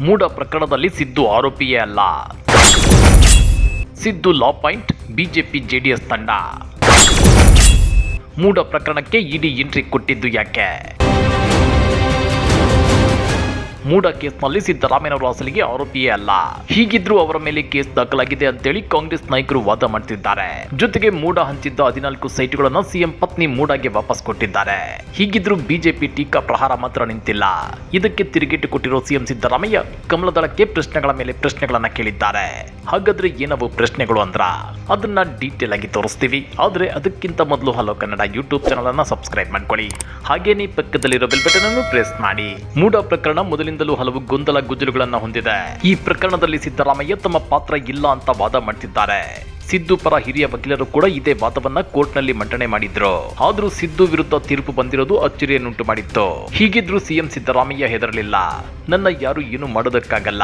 ಮೂಡ ಪ್ರಕರಣದಲ್ಲಿ ಸಿದ್ದು ಆರೋಪಿಯೇ ಅಲ್ಲ. Siddu law point, BJP JDS ತಂಡ. ಮೂಡ ಪ್ರಕರಣಕ್ಕೆ ಇಡಿ ಎಂಟ್ರಿ ಕೊಟ್ಟಿದ್ದು ಯಾಕೆ? ಮೂಡ ಕೇಸ್ನಲ್ಲಿ ಸಿದ್ದರಾಮಯ್ಯನವರ ಅಸಲಿಗೆ ಆರೋಪಿಯೇ ಅಲ್ಲ. ಹೀಗಿದ್ರೂ ಅವರ ಮೇಲೆ ಕೇಸ್ ದಾಖಲಾಗಿದೆ ಅಂತೇಳಿ ಕಾಂಗ್ರೆಸ್ ನಾಯಕರು ವಾದ ಮಾಡ್ತಿದ್ದಾರೆ. ಜೊತೆಗೆ ಮೂಡ ಹಂಚಿದ್ದ ಹದಿನಾಲ್ಕು ಸೈಟ್ಗಳನ್ನು ಸಿಎಂ ಪತ್ನಿ ಮೂಡಾಗೆ ವಾಪಸ್ ಕೊಟ್ಟಿದ್ದಾರೆ. ಹೀಗಿದ್ರೂ ಬಿಜೆಪಿ ಟೀಕಾ ಪ್ರಹಾರ ಮಾತ್ರ ನಿಂತಿಲ್ಲ. ಇದಕ್ಕೆ ತಿರುಗೇಟು ಕೊಟ್ಟಿರೋ ಸಿಎಂ ಸಿದ್ದರಾಮಯ್ಯ ಕಮಲದಳಕ್ಕೆ ಪ್ರಶ್ನೆಗಳ ಮೇಲೆ ಪ್ರಶ್ನೆಗಳನ್ನ ಕೇಳಿದ್ದಾರೆ. ಹಾಗಾದ್ರೆ ಏನವು ಪ್ರಶ್ನೆಗಳು ಅಂದ್ರ? ಅದನ್ನ ಡೀಟೇಲ್ ಆಗಿ ತೋರಿಸ್ತೀವಿ. ಆದ್ರೆ ಅದಕ್ಕಿಂತ ಮೊದಲು ಹಲೋ ಕನ್ನಡ ಯೂಟ್ಯೂಬ್ ಚಾನಲ್ ಅನ್ನ ಸಬ್ಸ್ಕ್ರೈಬ್ ಮಾಡ್ಕೊಳ್ಳಿ. ಹಾಗೇನೇ ಪಕ್ಕದಲ್ಲಿರೋ ಬೆಲ್ ಬಟನ್ ಅನ್ನು ಪ್ರೆಸ್ ಮಾಡಿ. ಮೂಡ ಪ್ರಕರಣ ಮೊದಲಿಂದಲೂ ಹಲವು ಗೊಂದಲ ಗುಜಲುಗಳನ್ನ ಹೊಂದಿದೆ. ಈ ಪ್ರಕರಣದಲ್ಲಿ ಸಿದ್ದರಾಮಯ್ಯ ತಮ್ಮ ಪಾತ್ರ ಇಲ್ಲ ಅಂತ ವಾದ ಮಾಡ್ತಿದ್ದಾರೆ. ಸಿದ್ದು ಪರ ಹಿರಿಯ ವಕೀಲರು ಕೂಡ ಇದೇ ವಾದವನ್ನ ಕೋರ್ಟ್ನಲ್ಲಿ ಮಂಡನೆ ಮಾಡಿದ್ರು. ಆದ್ರೂ ಸಿದ್ದು ವಿರುದ್ಧ ತೀರ್ಪು ಬಂದಿರೋದು ಅಚ್ಚರಿಯನ್ನುಂಟು ಮಾಡಿತ್ತು. ಹೀಗಿದ್ರೂ ಸಿಎಂ ಸಿದ್ದರಾಮಯ್ಯ ಹೆದರಲಿಲ್ಲ. ನನ್ನ ಯಾರು ಏನು ಮಾಡೋದಕ್ಕಾಗಲ್ಲ.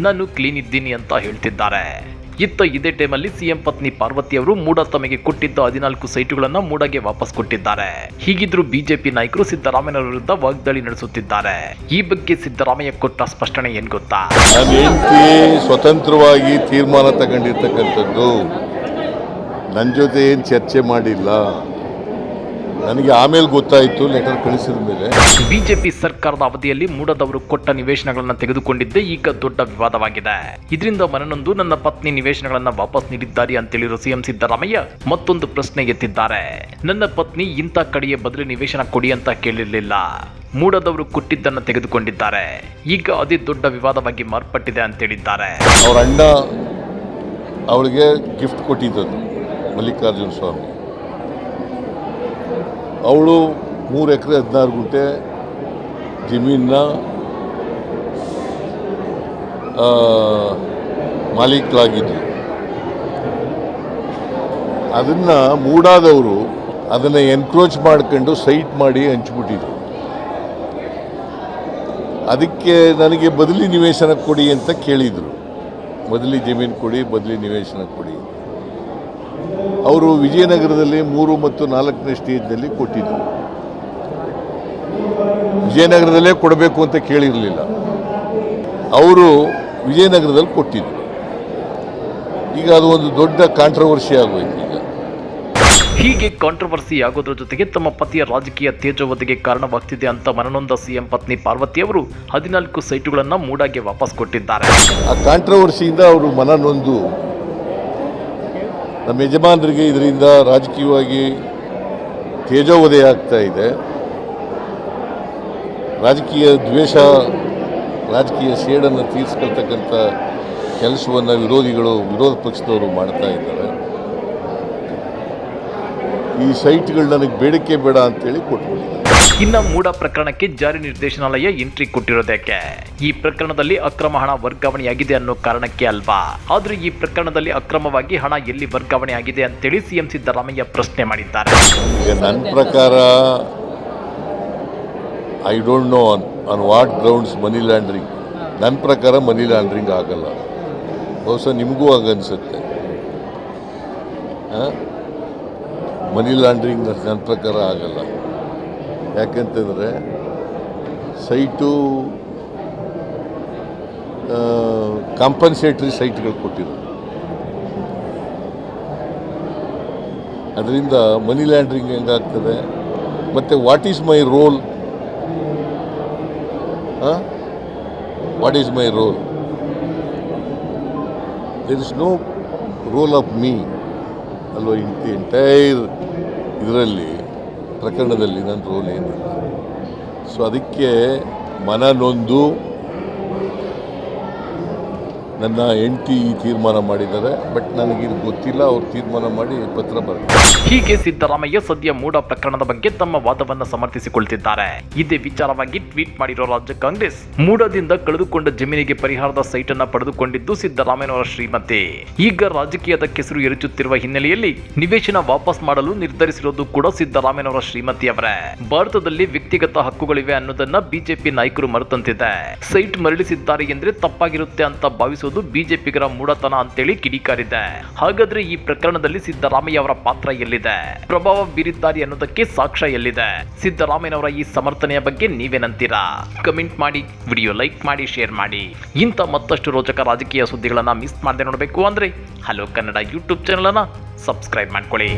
ನಾನು ಕ್ಲೀನ್ ಇದ್ದೀನಿ ಅಂತ ಹೇಳ್ತಿದ್ದಾರೆ. ಇತ್ತ ಇದೇ ಟೈಮಲ್ಲಿ ಸಿಎಂ ಪತ್ನಿ ಪಾರ್ವತಿ ಅವರು ಮೂಡ ತಮಗೆ ಕೊಟ್ಟಿದ್ದ ಹದಿನಾಲ್ಕು ಸೈಟುಗಳನ್ನು ಮೂಡಗೆ ವಾಪಸ್ ಕೊಟ್ಟಿದ್ದಾರೆ. ಹೀಗಿದ್ರು ಬಿಜೆಪಿ ನಾಯಕರು ಸಿದ್ದರಾಮಯ್ಯ ವಿರುದ್ಧ ವಾಗ್ದಾಳಿ ನಡೆಸುತ್ತಿದ್ದಾರೆ. ಈ ಬಗ್ಗೆ ಸಿದ್ದರಾಮಯ್ಯ ಕೊಟ್ಟ ಸ್ಪಷ್ಟನೆ ಏನ್ ಗೊತ್ತಾ? ಸ್ವತಂತ್ರವಾಗಿ ತೀರ್ಮಾನ ತಗೊಂಡಿರ್ತಕ್ಕಂಥದ್ದು ನನ್ನ ಜೊತೆ ಏನು ಚರ್ಚೆ ಮಾಡಿಲ್ಲ. ನನಗೆ ಆಮೇಲೆ ಗೊತ್ತಾಯಿತು ಲೆಟರ್ ಕಳಿಸಿದ ಮೇಲೆ. ಬಿಜೆಪಿ ಸರ್ಕಾರದ ಅವಧಿಯಲ್ಲಿ ಮೂಡದವರು ಕೊಟ್ಟ ನಿವೇಶನಗಳನ್ನು ತೆಗೆದುಕೊಂಡಿದ್ದೆ ಈಗ ದೊಡ್ಡ ವಿವಾದವಾಗಿದೆ. ಇದರಿಂದ ಮನನೊಂದು ನನ್ನ ಪತ್ನಿ ನಿವೇಶನಗಳನ್ನ ವಾಪಸ್ ನೀಡಿದ್ದಾರೆ ಅಂತೇಳಿರೋ ಸಿಎಂ ಸಿದ್ದರಾಮಯ್ಯ ಮತ್ತೊಂದು ಪ್ರಶ್ನೆ ಎತ್ತಿದ್ದಾರೆ. ನನ್ನ ಪತ್ನಿ ಇಂಥ ಕಡೆಯ ಬದಲು ನಿವೇಶನ ಕೊಡಿ ಅಂತ ಕೇಳಿರಲಿಲ್ಲ. ಮೂಡದವರು ಕೊಟ್ಟಿದ್ದನ್ನ ತೆಗೆದುಕೊಂಡಿದ್ದಾರೆ. ಈಗ ಅದೇ ದೊಡ್ಡ ವಿವಾದವಾಗಿ ಮಾರ್ಪಟ್ಟಿದೆ ಅಂತೇಳಿದ್ದಾರೆ ಅವರ ಅಣ್ಣ ಅವಳಿಗೆ ಗಿಫ್ಟ್ ಕೊಟ್ಟಿದ್ದದ್ದು ಮಲ್ಲಿಕಾರ್ಜುನ ಸ್ವಾಮಿ. ಅವಳು ಮೂರು ಎಕರೆ ಹದಿನಾರು ಗುಂಟೆ ಜಮೀನ ಮಾಲೀಕರಾಗಿದ್ದರು ಅದನ್ನು ಮೂಡಾದವರು ಅದನ್ನು ಎನ್ಕ್ರೋಚ್ ಮಾಡ್ಕೊಂಡು ಸೈಟ್ ಮಾಡಿ ಹಂಚ್ಬಿಟ್ಟಿದ್ರು. ಅದಕ್ಕೆ ನನಗೆ ಬದಲಿ ನಿವೇಶನ ಕೊಡಿ ಅಂತ ಕೇಳಿದರು. ಬದಲಿ ಜಮೀನು ಕೊಡಿ, ಬದಲಿ ನಿವೇಶನ ಕೊಡಿ ಅವರು ವಿಜಯನಗರದಲ್ಲಿ ಮೂರು ಮತ್ತು ನಾಲ್ಕನೇ ಸ್ಟೇಜ್ನಲ್ಲಿ ಕೊಟ್ಟಿದ್ದರು. ವಿಜಯನಗರದಲ್ಲೇ ಕೊಡಬೇಕು ಅಂತ ಕೇಳಿರಲಿಲ್ಲ. ಅವರು ವಿಜಯನಗರದಲ್ಲಿ ಕೊಟ್ಟಿದ್ದರು. ಈಗ ಅದು ಒಂದು ದೊಡ್ಡ ಕಾಂಟ್ರವರ್ಸಿ ಆಗೋಯ್ತು ಈಗ. ಹೀಗೆ ಕಾಂಟ್ರವರ್ಸಿ ಆಗೋದ್ರ ಜೊತೆಗೆ ತಮ್ಮ ಪತಿಯ ರಾಜಕೀಯ ತೇಜೋವಧಿಗೆ ಕಾರಣವಾಗ್ತಿದೆ ಅಂತ ಮನನೊಂದ ಸಿಎಂ ಪತ್ನಿ ಪಾರ್ವತಿ ಅವರು ಹದಿನಾಲ್ಕು ಸೈಟುಗಳನ್ನು ಮೂಡಾಗೆ ವಾಪಸ್ ಕೊಟ್ಟಿದ್ದಾರೆ. ಆ ಕಾಂಟ್ರವರ್ಸಿಯಿಂದ ಅವರು ಮನ ನೊಂದು ನಮ್ಮ ಯಜಮಾನರಿಗೆ ಇದರಿಂದ ರಾಜಕೀಯವಾಗಿ ತೇಜೋವಧೆ ಆಗ್ತಾ ಇದೆ. ರಾಜಕೀಯ ದ್ವೇಷ, ರಾಜಕೀಯ ಸೇಡನ್ನು ತೀರಿಸ್ಕೊಳ್ತಕ್ಕಂಥ ಕೆಲಸವನ್ನು ವಿರೋಧಿಗಳು, ವಿರೋಧ ಪಕ್ಷದವರು ಮಾಡ್ತಾ ಇದ್ದಾರೆ. ಈ ಸೈಟ್ಗಳು ನನಗೆ ಬೇಡಿಕೆ ಬೇಡ ಅಂತೇಳಿ ಕೊಟ್ಬಿಟ್ಟಿದ್ದಾರೆ. ಇನ್ನ ಮೂಡ ಪ್ರಕರಣಕ್ಕೆ ಜಾರಿ ನಿರ್ದೇಶನಾಲಯ ಎಂಟ್ರಿ ಕೊಟ್ಟಿರೋದಕ್ಕೆ. ಈ ಪ್ರಕರಣದಲ್ಲಿ ಅಕ್ರಮ ಹಣ ವರ್ಗಾವಣೆಯಾಗಿದೆ ಅನ್ನೋ ಕಾರಣಕ್ಕೆ ಅಲ್ವಾ? ಆದ್ರೆ ಈ ಪ್ರಕರಣದಲ್ಲಿ ಅಕ್ರಮವಾಗಿ ಹಣ ಎಲ್ಲಿ ವರ್ಗಾವಣೆ ಆಗಿದೆ ಅಂತೇಳಿ ಸಿಎಂ ಸಿದ್ದರಾಮಯ್ಯ ಪ್ರಶ್ನೆ ಮಾಡಿದ್ದಾರೆ. ನನ್ನ ಪ್ರಕಾರ I don't know on what grounds money laundering ನನ್ನ ಪ್ರಕಾರ ಮನಿ ಲ್ಯಾಂಡ್ರಿಂಗ್ ಆಗಲ್ಲ. ಬಹುಶಃ ನಿಮಗೂ ಆಗನ್ಸುತ್ತೆ. ಮನಿ ಲ್ಯಾಂಡ್ರಿಂಗ್ ನನ್ನ ಪ್ರಕಾರ ಆಗಲ್ಲ. ಯಾಕೆಂತಂದರೆ ಸೈಟು ಕಾಂಪನ್ಸೇಟ್ರಿ ಸೈಟ್ಗಳು ಕೊಟ್ಟಿರೋದು. ಅದರಿಂದ ಮನಿ ಲ್ಯಾಂಡ್ರಿಂಗ್ ಹೆಂಗಾಗ್ತದೆ? ಮತ್ತು what is my role what is my role there is no role of me ಅಲ್ವಾ ಇನ್ ಎಂಟೈರ್ ಇದರಲ್ಲಿ. ಪ್ರಕರಣದಲ್ಲಿ ನನ್ನ ರೋಲ್ ಏನಿಲ್ಲ. ಸೊ ಅದಕ್ಕೆ ಮನ ನೊಂದು ನನ್ನ ಹೆಂಡತಿ ಈ ತೀರ್ಮಾನ ಮಾಡಿದ್ದಾರೆ, ಬಟ್ ನನಗಿದು ಗೊತ್ತಿಲ್ಲ, ಅವ್ರು ತೀರ್ಮಾನ ಮಾಡಿ ಪತ್ರ ಬರ್ತಾರೆ ಹೀಗೆ ಸಿದ್ದರಾಮಯ್ಯ ಸದ್ಯ ಮೂಡ ಪ್ರಕರಣದ ಬಗ್ಗೆ ತಮ್ಮ ವಾದವನ್ನ ಸಮರ್ಥಿಸಿಕೊಳ್ತಿದ್ದಾರೆ. ಇದೇ ವಿಚಾರವಾಗಿ ಟ್ವೀಟ್ ಮಾಡಿರೋ ರಾಜ್ಯ ಕಾಂಗ್ರೆಸ್, ಮೂಡದಿಂದ ಕಳೆದುಕೊಂಡ ಜಮೀನಿಗೆ ಪರಿಹಾರದ ಸೈಟ್ ಅನ್ನ ಪಡೆದುಕೊಂಡಿದ್ದು ಸಿದ್ದರಾಮಯ್ಯನವರ ಶ್ರೀಮತಿ. ಈಗ ರಾಜಕೀಯದ ಕೆಸರು ಎರಚುತ್ತಿರುವ ಹಿನ್ನೆಲೆಯಲ್ಲಿ ನಿವೇಶನ ವಾಪಸ್ ಮಾಡಲು ನಿರ್ಧರಿಸಿರೋದು ಕೂಡ ಸಿದ್ದರಾಮಯ್ಯನವರ ಶ್ರೀಮತಿ ಅವರೇ ಭಾರತದಲ್ಲಿ ವ್ಯಕ್ತಿಗತ ಹಕ್ಕುಗಳಿವೆ ಅನ್ನೋದನ್ನ ಬಿಜೆಪಿ ನಾಯಕರು ಮರೆತಂತಿದೆ. ಸೈಟ್ ಮರಳಿಸಿದ್ದಾರೆ ಎಂದ್ರೆ ತಪ್ಪಾಗಿರುತ್ತೆ ಅಂತ ಭಾವಿಸೋದು ಎನ್ನುವುದು ಬಿಜೆಪಿಗರ ಮೂಡತನ ಅಂತೇಳಿ ಕಿಡಿಕಾರಿದೆ ಹಾಗಾದ್ರೆ ಈ ಪ್ರಕರಣದಲ್ಲಿ ಸಿದ್ದರಾಮಯ್ಯ ಅವರ ಪಾತ್ರ ಎಲ್ಲಿದೆ? ಪ್ರಭಾವ ಬೀರಿದ್ದಾರೆ ಅನ್ನೋದಕ್ಕೆ ಸಾಕ್ಷ್ಯ ಎಲ್ಲಿದೆ? ಸಿದ್ದರಾಮಯ್ಯನವರ ಈ ಸಮರ್ಥನೆಯ ಬಗ್ಗೆ ನೀವೇನಂತೀರಾ ಕಮೆಂಟ್ ಮಾಡಿ, ವಿಡಿಯೋ ಲೈಕ್ ಮಾಡಿ, ಶೇರ್ ಮಾಡಿ. ಇಂಥ ಮತ್ತಷ್ಟು ರೋಚಕ ರಾಜಕೀಯ ಸುದ್ದಿಗಳನ್ನ ಮಿಸ್ ಮಾಡದೆ ನೋಡಬೇಕು ಅಂದ್ರೆ ಹಲೋ ಕನ್ನಡ ಯೂಟ್ಯೂಬ್ ಚಾನಲ್ ಅನ್ನ ಸಬ್ಸ್ಕ್ರೈಬ್ ಮಾಡ್ಕೊಳ್ಳಿ.